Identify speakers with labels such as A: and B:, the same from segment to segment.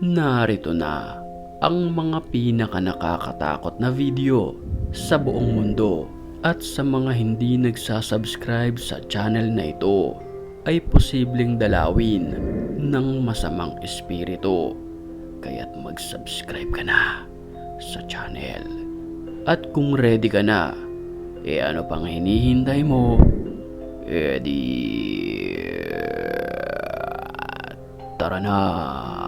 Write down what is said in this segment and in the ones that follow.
A: Narito na ang mga pinaka nakakatakot na video sa buong mundo at sa mga hindi nagsasubscribe sa channel na ito ay posibleng dalawin ng masamang espiritu. Kaya't mag-subscribe ka na sa channel. At kung ready ka na, e ano pang hinihintay mo? E di... Tara na!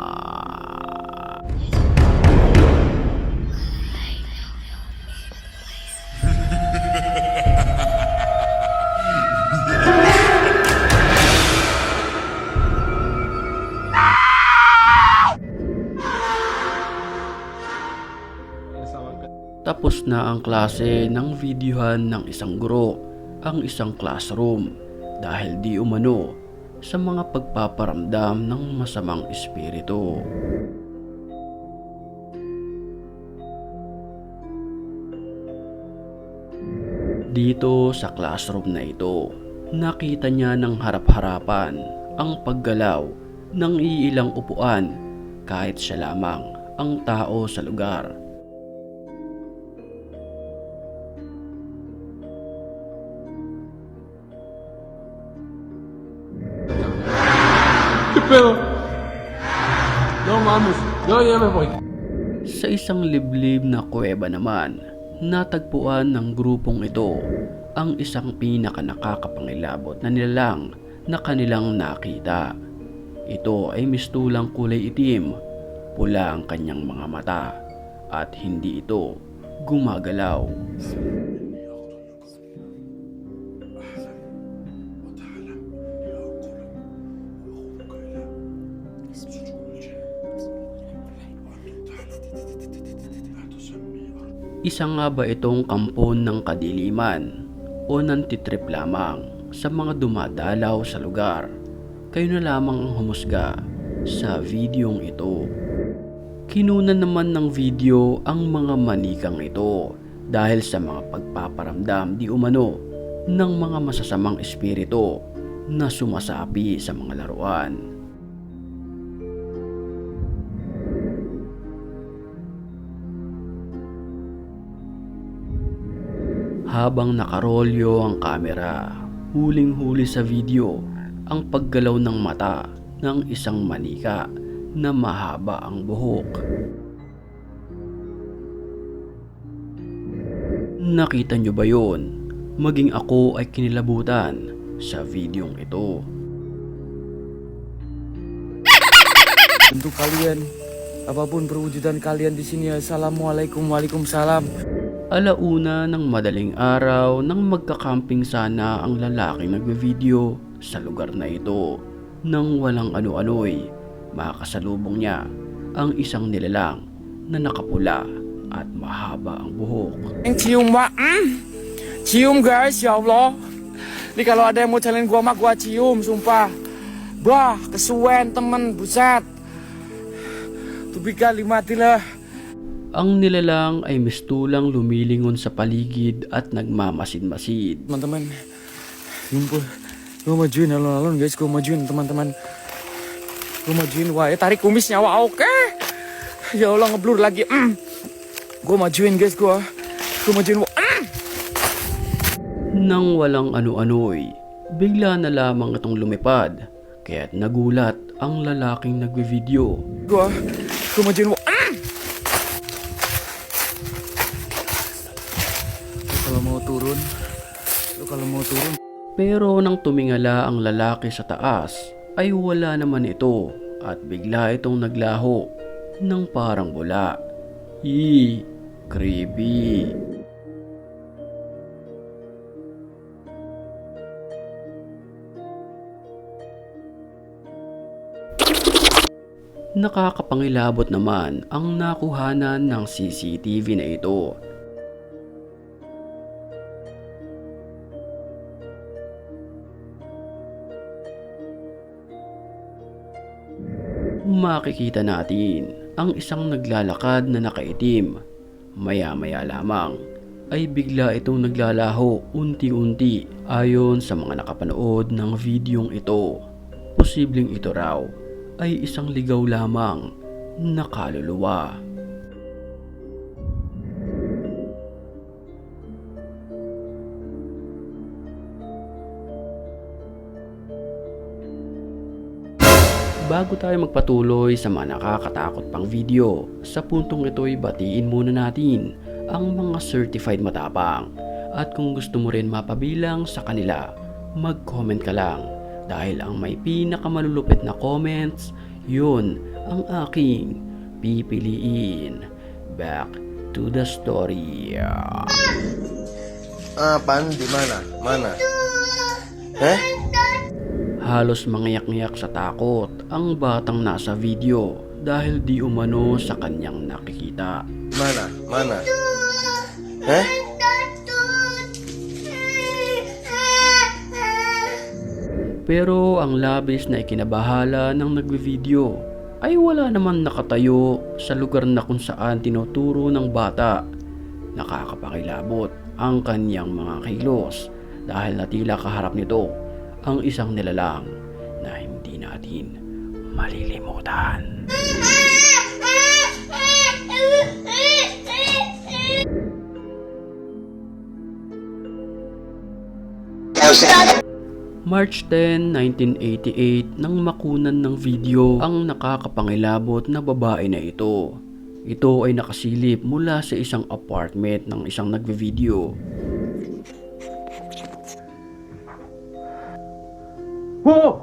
A: Na ang klase ng videohan ng isang guro ang isang classroom dahil di umano sa mga pagpaparamdam ng masamang espiritu. Dito sa classroom na ito, nakita niya ng harap-harapan ang paggalaw ng iilang upuan kahit siya lamang ang tao sa lugar.
B: Pedo? No mames, yo ya me voy.
A: Sa isang liblib na kuweba naman, natagpuan ng grupong ito ang isang pinaka nakakapangilabot na nilalang na kanilang nakita. Ito ay mistulang kulay itim, pula ang kanyang mga mata, at hindi ito gumagalaw. Isa nga ba itong kampon ng kadiliman o nantitrip lamang sa mga dumadalaw sa lugar? Kayo na lamang ang humusga sa videong ito. Kinunan naman ng video ang mga manikang ito dahil sa mga pagpaparamdam di umano ng mga masasamang espiritu na sumasapi sa mga laruan. Habang nakarolyo ang kamera, huling-huli sa video ang paggalaw ng mata ng isang manika na mahaba ang buhok. Nakita nyo ba yon? Maging ako ay kinilabutan sa videong ito.
C: Untuk kalian, apapun perwujudan kalian di sini, assalamualaikum, waalaikumsalam.
A: Alauna ng madaling araw nang magkakamping sana ang lalaking nagbe-video sa lugar na ito. Nang walang ano-ano'y makasalubong niya ang isang nilalang na nakapula at mahaba ang buhok.
C: Yang cium, Mbak. Hmm? Cium, guys, ya Allah. Ini kalau ada yang mau challenge gua mah gua cium, sumpah. Bah, kesuwen temen, buset. Tubig kali mati lah.
A: Ang nilalang ay mistulang lumilingon sa paligid at nagmamasid-masid.
C: Teman-teman, simpul. Gua majuin alon-alon guys, gua majuin teman-teman. Gua majuin, wah ya tarik kumisnya, wah oke. Ya Allah ngeblur lagi. Mm. Gua majuin guys, gua. Gua majuin, wah. Mm.
A: Nang walang ano-ano'y, bigla na lamang itong lumipad. Kaya't nagulat ang lalaking nagbe-video.
C: Gua, gua majuin, wah. Turun,
A: Pero nang tumingala ang lalaki sa taas, ay wala naman ito at bigla itong naglaho ng parang bula. Yee, creepy. Nakakapangilabot naman ang nakuhanan ng CCTV na ito makikita natin ang isang naglalakad na nakaitim. Maya-maya lamang ay bigla itong naglalaho unti-unti ayon sa mga nakapanood ng videong ito. Posibleng ito raw ay isang ligaw lamang na kaluluwa. Bago tayo magpatuloy sa mga nakakatakot pang video, sa puntong ito ay batiin muna natin ang mga certified matapang. At kung gusto mo rin mapabilang sa kanila, mag-comment ka lang. Dahil ang may pinakamalulupit na comments, yun ang aking pipiliin. Back to the story.
D: Ah, pan di mana? Mana? Eh?
A: Halos mangiyak-ngiyak sa takot ang batang nasa video dahil di umano sa kanyang nakikita.
D: Mana? Mana? Eh?
A: Pero ang labis na ikinabahala ng nagbe-video ay wala naman nakatayo sa lugar na kung saan tinuturo ng bata. Nakakapakilabot ang kanyang mga kilos dahil natila kaharap nito ang isang nilalang na hindi natin malilimutan. March 10, 1988 nang makunan ng video ang nakakapangilabot na babae na ito. Ito ay nakasilip mula sa isang apartment ng isang nagve-video.
B: Oh!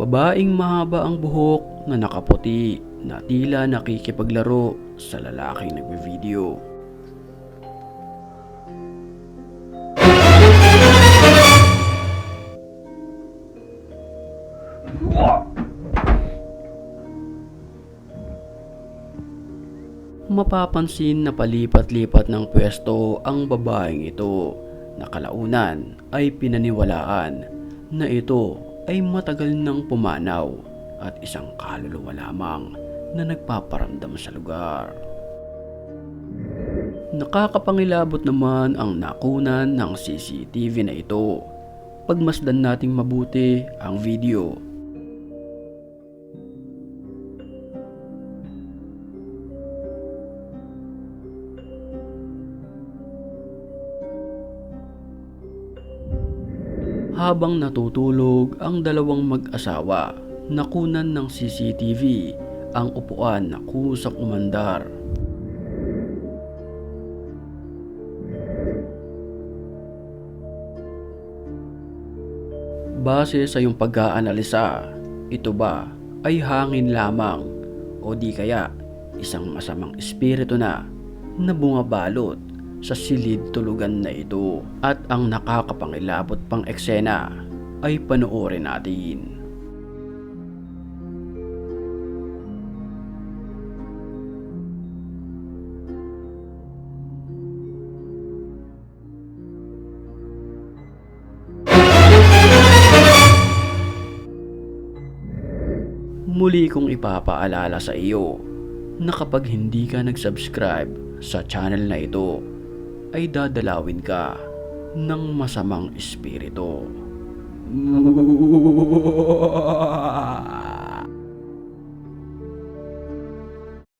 A: Babaeng mahaba ang buhok na nakaputi na tila nakikipaglaro sa lalaking nagbe-video. Mapapansin na palipat-lipat ng pwesto ang babaeng ito na kalaunan ay pinaniwalaan na ito ay matagal nang pumanaw at isang kaluluwa lamang na nagpaparamdam sa lugar. Nakakapangilabot naman ang nakunan ng CCTV na ito. Pagmasdan nating mabuti ang video Habang natutulog ang dalawang mag-asawa, nakunan ng CCTV ang upuan na kusang umandar. Base sa iyong pag-aanalisa, ito ba ay hangin lamang o di kaya isang masamang espiritu na na bumabalot sa silid tulugan na ito at ang nakakapangilabot pang eksena ay panoorin natin. Muli kong ipapaalala sa iyo na kapag hindi ka nag-subscribe sa channel na ito, ay dadalawin ka ng masamang espiritu.